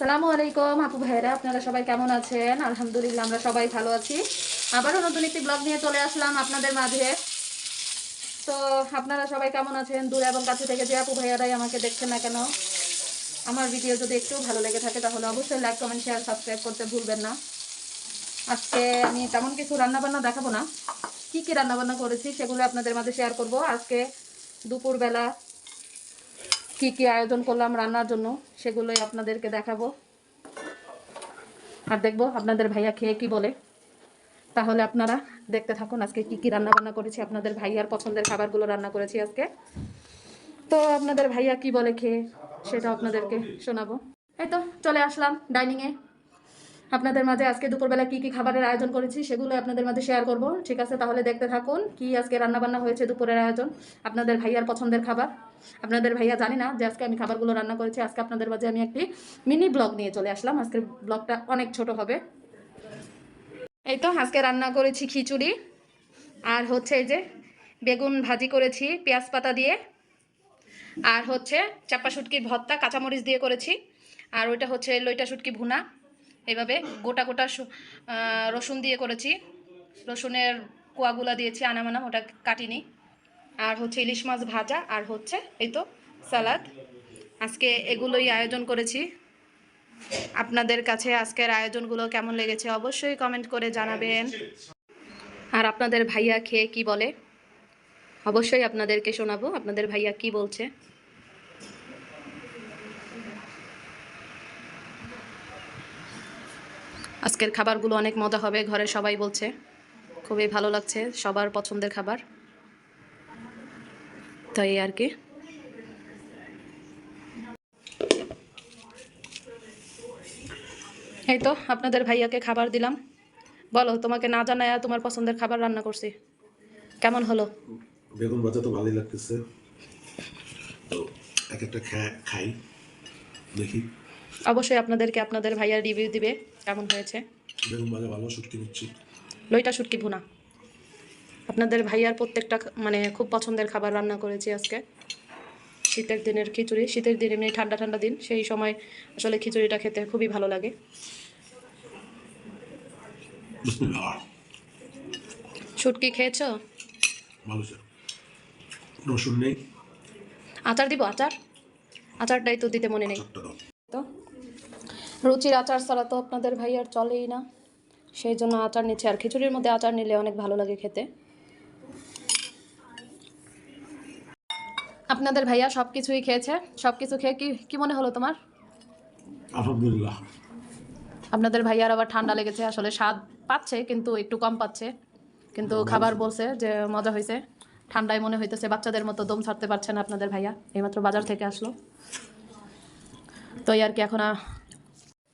আসসালামু আলাইকুম, আপু ভাইরা আপনারা সবাই কেমন আছেন? আলহামদুলিল্লাহ, আমরা সবাই ভালো আছি। আবারও নতুন একটি ব্লগ নিয়ে চলে আসলাম আপনাদের মাঝে। তো আপনারা সবাই কেমন আছেন? দূর এবং কাছে থেকে যে আপু ভাইয়ারাই আমাকে দেখছেন না কেন, আমার ভিডিও যদি একটু ভালো লেগে থাকে, তাহলে অবশ্যই লাইক কমেন্ট শেয়ার সাবস্ক্রাইব করতে ভুলবেন না। আজকে আমি তেমন কিছু রান্নাবান্না দেখাবো না। কী কী রান্নাবান্না করেছি সেগুলো আপনাদের মাঝে শেয়ার করব। আজকে দুপুরবেলা কি কি আয়োজন করলাম রান্নার জন্য সেগুলোই আপনাদেরকে দেখাবো। আর দেখব আপনাদের ভাইয়া খেয়ে কি বলে। তাহলে আপনারা দেখতে থাকুন আজকে কি কি রান্না বান্না করেছি, আপনাদের ভাইয়ার পছন্দের খাবারগুলো রান্না করেছি আজকে। তো আপনাদের ভাইয়া কি বলে খেয়ে সেটা আপনাদেরকে শোনাবো। এই তো চলে আসলাম ডাইনিংয়ে। আপনাদের মাঝে আজকে দুপুরবেলা কি কি খাবারের আয়োজন করেছি সেগুলো আপনাদের মাঝে শেয়ার করব। ঠিক আছে, তাহলে দেখতে থাকুন কি আজকে রান্না বান্না হয়েছে দুপুরের আয়োজন, আপনাদের ভাইয়ার পছন্দের খাবার। আপনাদের ভাইয়া জানি না যে আজকে আমি খাবারগুলো রান্না করেছি, আজকে আপনাদের মাঝে আমি একটি মিনি ব্লগ নিয়ে চলে আসলাম। আজকের ব্লগটা অনেক ছোট হবে। এই তো আজকে রান্না করেছি খিচুড়ি, আর হচ্ছে এই যে বেগুন ভাজি করেছি পেঁয়াজ পাতা দিয়ে, আর হচ্ছে চাপা শুটকির ভর্তা, কাঁচামরিচ দিয়ে করেছি, আর ওইটা হচ্ছে লইটা শুটকি ভুনা। এভাবে গোটা গোটা রসুন দিয়ে করেছি। রসুনের কোয়াগুলা দিয়েছি, আনামানা, ওটা কাটিনি। আর হচ্ছে ইলিশ মাছ ভাজা, আর হচ্ছে এই তো সালাদ। আজকে এগুলোই আয়োজন করেছি। আপনাদের কাছে আজকের আয়োজনগুলো কেমন লেগেছে অবশ্যই কমেন্ট করে জানাবেন। আর আপনাদের ভাইয়া খেয়ে কি বলে? অবশ্যই আপনাদেরকে শোনাবো, আপনাদের ভাইয়া কি বলছে? আজকের খাবারগুলো অনেক মজা হবে, ঘরে সবাই বলছে। খুবই ভালো লাগছে, সবার পছন্দের খাবার। তাই আর কি। এই তো, আপনাদের ভাইয়াকে খাবার দিলাম। বলো, তোমাকে না জানায়া তোমার পছন্দের খাবার রান্না করছি। কেমন হলো? বেগুন ভাজা তো ভালোই লাগতেছে। তো এক একটা খাই, দেখি। অবশ্যই আপনাদেরকে আপনাদের ভাইয়ার রিভিউ দিবে কেমন হয়েছে? বেগুন ভাজা ভালো শুটকি লইটা শুটকি ভুনা। আপনাদের ভাইয়ার প্রত্যেকটা মানে খুব পছন্দের খাবার রান্না করেছি আজকে। শীতের দিনের খিচুড়ি শীতের দিন এমনি ঠান্ডা ঠান্ডা দিন সেই সময় আসলে খিচুড়িটা খেতে খুবই ভালো লাগে। শুটকি খেয়েছো? ভালো স্যার রসুন নেই। আচার দিব আচার? আচারটাই তো দিতে মনে নেই। তো রুচির আচার ছাড়া তো আপনাদের ভাই আর চলেই না। সেই জন্য আচার নিচ্ছে। আর খিচুড়ির মধ্যে আচার নিলে অনেক ভালো লাগে খেতে। আপনাদের ভাইয়া সব কিছুই খেয়েছে। সব কিছু খেয়ে কি কি মনে হলো তোমার? আলহামদুলিল্লাহ। আপনাদের ভাইয়ার আবার ঠান্ডা লেগেছে। আসলে স্বাদ পাচ্ছে কিন্তু একটু কম পাচ্ছে। কিন্তু খাবার বলছে যে মজা হয়েছে। ঠান্ডায় মনে হইতেছে বাচ্চাদের মতো দম ছাড়তে পারছে না আপনাদের ভাইয়া। এইমাত্র বাজার থেকে আসলো। তো আর কি এখন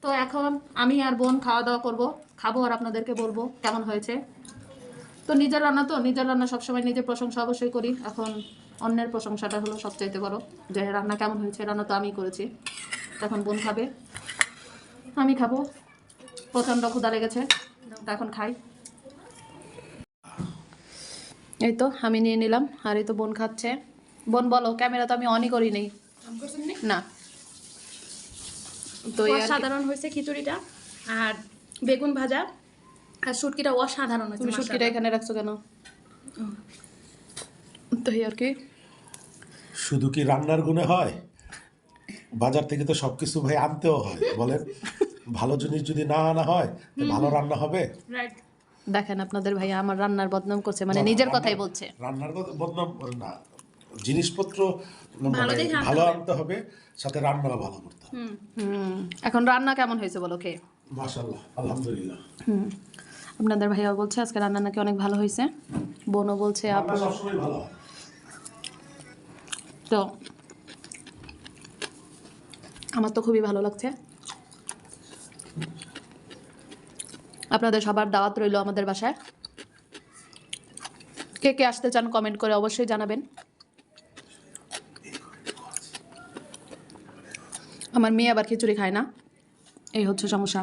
তো এখন আমি আর বোন খাওয়া দাওয়া করব। খাব আর আপনাদেরকে বলব কেমন হয়েছে। তো নিজের রান্না তো নিজের রান্না সবসময় নিজের প্রশংসা অবশ্যই করি। এখন অন্যের প্রশংসাটা হলো সবচাইতে বড় যে রান্না কেমন হয়েছে রান্না তো আমি করেছি। তখন বোন খাবে আমি খাব। প্রচণ্ড ক্ষুধা লেগেছে তো এখন খাই। এই তো আমি নিয়ে নিলাম আর এই তো বোন খাচ্ছে। বোন বলো ক্যামেরা তো আমি অনই করি নেই। না। তো। অসাধারণ হয়েছে খিচুড়িটা। আর বেগুন ভাজা আর শুটকিটা অসাধারণ হয়েছে শুটকিটা এখানে রাখছো কেন? তো আর কি। শুধু কি রান্নার গুণে হয়? বাজার থেকে তো সব কিছু ভাই আনতেও হয়। বলেন ভালো জিনিস যদি না আনা হয় তো ভালো রান্না হবে? দেখেন আপনাদের ভাইয়া আমার রান্নার বদনাম করছে মানে নিজের কথাই বলছে। রান্নার বদনাম না। জিনিসপত্র মানে দেখে আনতে ভালো আনতে হবে সাথে রান্নাও ভালো করতে হবে। এখন রান্না কেমন হয়েছে বলো খেয়ে? মাশাল্লাহ আলহামদুলিল্লাহ। আপনাদের ভাইয়াও বলছে আজকে রান্না নাকি অনেক ভালো হয়েছে। বোনও বলছে আপু রান্না সবসময় ভালো তো আমার তো খুবই ভালো লাগছে। আপনাদের সবার দাওয়াত রইল আমাদের বাসায়। কে কে আসতে চান কমেন্ট করে অবশ্যই জানাবেন। আমার মেয়ে আবার খিচুড়ি খায় না। এই হচ্ছে সমস্যা।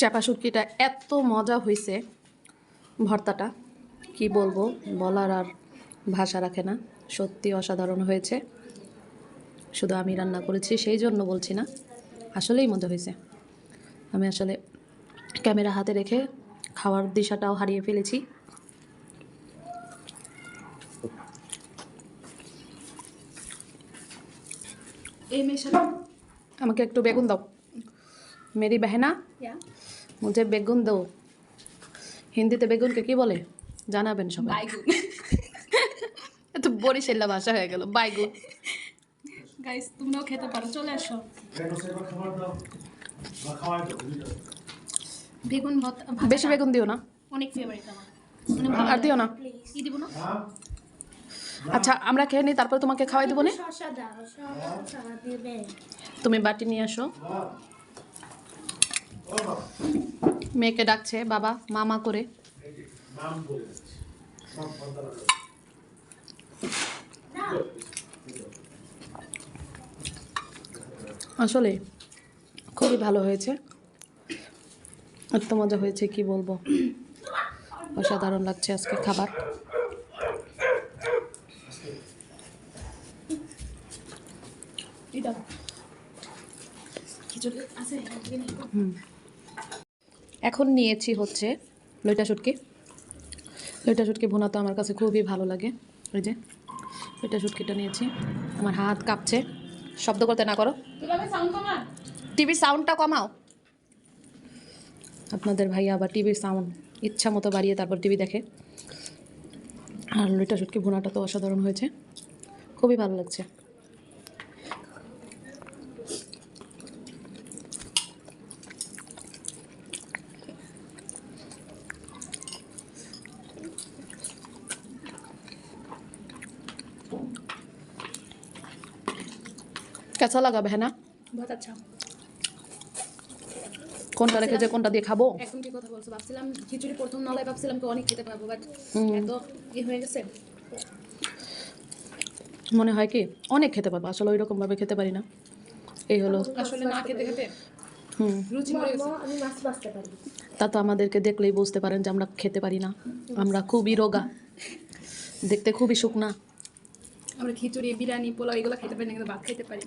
চাপা শুটকিটা এত মজা হয়েছে ভর্তাটা, কি বলব? বলার আর ভাষা রাখে না। সত্যি অসাধারণ হয়েছে। শুধু আমি রান্না করেছি, সেই জন্য বলছি না। আসলেই মজা হয়েছে আমি আসলে ক্যামেরা হাতে রেখে খাওয়ার দিশাটাও হারিয়ে ফেলেছি। এই সাথে আমাকে একটু বেগুন দাও। মেরি বেহেনা. মুঝে বেগুন দাও। হিন্দিতে বেগুনকে কি বলে? জানাবেন সবাই। বাইগুন। এত বরিশাল্লা ভাষা হয়ে গেল বাইগুন। গাইস তোমরাও খেতে পারো চলে আসো। বেগুন ভর্তা বেশি বেগুন দিও না। অনেক ফেভারিট আমার। মানে আর দিও না? কি দিব না? আচ্ছা আমরা খেয়ে নিই তারপর তোমাকে খাওয়াই দেবো না? তুমি বাটি নিয়ে আসো। মেয়েকে ডাকছে বাবা মামা করে। আসলে খুবই ভালো হয়েছে। এত মজা হয়েছে, কি বলব? অসাধারণ লাগছে আজকে খাবার। এখন নিয়েছি হচ্ছে লইটা শুটকি। লইটা শুটকি ভুনা তো আমার কাছে খুবই ভালো লাগে। ওই যে, লইটা শুটকিটা নিয়েছি। আমার হাত কাঁপছে। শব্দ করতে না করো। টিভির সাউন্ডটা কমাও আপনাদের ভাইয়া আবার টিভির সাউন্ড ইচ্ছা মতো বাড়িয়ে তারপর টিভি দেখে আর লইটা শুটকি ভুনাটা তো অসাধারণ হয়েছে খুবই ভালো লাগছে कैसा लगा बहना বহুত আচ্ছা কোনটা রেখে যে কোনটা দিয়ে খাব? একদম ঠিক কথা বলছো? ভাবছিলাম খিচুড়ি প্রথম নলায় ভাবছিলাম কি অনেক খেতে পারব বাট এত ই হয়ে গেছে। মনে হয় কি অনেক খেতে পারব আসলে ওই রকমভাবে খেতে পারি না। এই হলো। আসলে না খেতে খেতে হুম। তা তো আমাদেরকে দেখলেই বুঝতে পারেন যে আমরা খেতে পারি না। আমরা খুবই রোগা। দেখতে খুবই শুকনা। আমরা খিচুড়ি বিরিয়ানি পোলাও এগুলো খেতে পারি না কিন্তু ভাত খেতে পারি।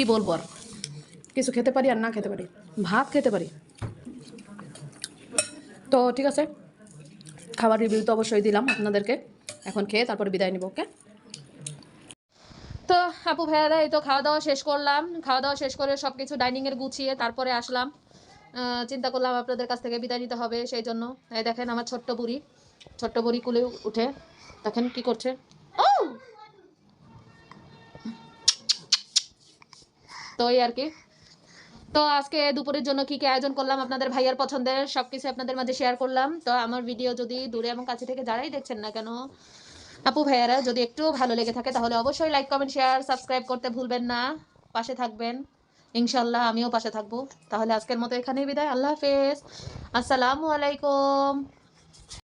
কি বলব আর? কিছু খেতে পারি আর না খেতে পারি? ভাত খেতে পারি। তো ঠিক আছে, খাবার রিভিউ তো অবশ্যই দিলাম আপনাদেরকে। এখন খেয়ে তারপরে বিদায় নিব, ওকে? তো আপু ভাইয়ারা, এই তো খাওয়া দাওয়া শেষ করলাম। খাওয়া দাওয়া শেষ করে সব কিছু ডাইনিংয়ের গুছিয়ে তারপরে আসলাম। চিন্তা করলাম আপনাদের কাছ থেকে বিদায় নিতে হবে, সেই জন্য। এই দেখেন আমার ছোট্ট বুড়ি ছোট্ট বুড়ি কুলে উঠে। দেখেন কি করছে। ও! তো আর কি। তো আজকে দুপুরের জন্য কি কি আয়োজন করলাম, আপনাদের ভাইয়ার পছন্দের সব কিছু আপনাদের মাঝে শেয়ার করলাম। তো আমার ভিডিও যদি দূরে এবং কাছে থেকে যারাই দেখছেন না কেন, আপু ভাইয়ারা, যদি একটু ভালো লেগে থাকে তাহলে অবশ্যই লাইক কমেন্ট শেয়ার সাবস্ক্রাইব করতে ভুলবেন না। পাশে থাকবেন। ইনশাল্লাহ আমিও পাশে থাকব। তাহলে আজকের মতো এখানেই বিদায়। আল্লাহ হাফেজ। আসসালামু আলাইকুম।